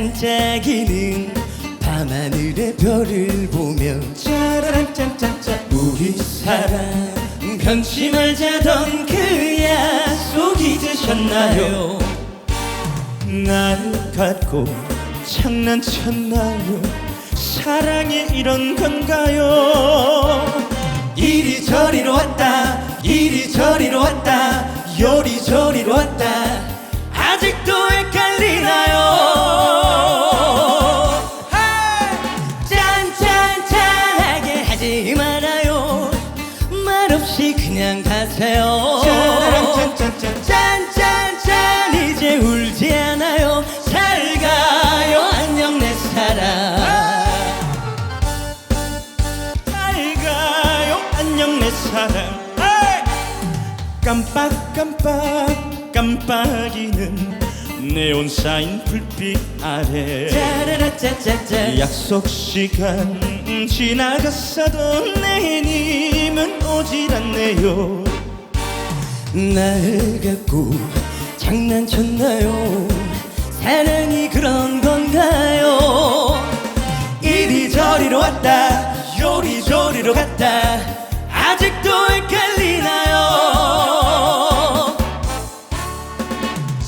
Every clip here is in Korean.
반짝이는 밤하늘의 별을 보며 짜라란 짠짠짠. 우리 사랑 변치 말자던 그 약속 잊으셨나요? 날 갖고 장난쳤나요? 사랑이 이런 건가요? 이리저리로 왔다 이리저리로 왔다 요리조리로 왔다 없이 그냥 가세요. 짠짠짠 이제 울지 않아요. 잘 가요. 안녕 내 사랑. 잘 가요. 안녕 내 사랑. 깜빡깜빡 깜빡이는 네온 사인 불빛 아래. 짜라라짜짜짜. 약속 시간 지나갔어도 내 님은 오질 않네요. 날 갖고 장난쳤나요? 사랑이 그런 건가요? 이리저리로 왔다 요리조리로 갔다 아직도 헷갈리나요?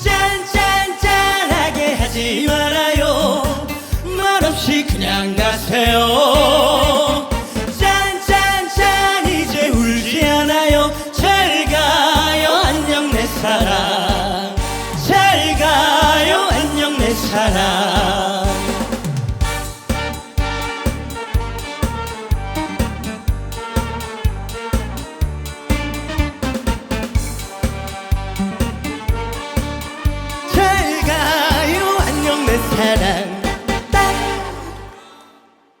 짠짠짠하게 하지 말아요. 말없이 그냥 가세요 안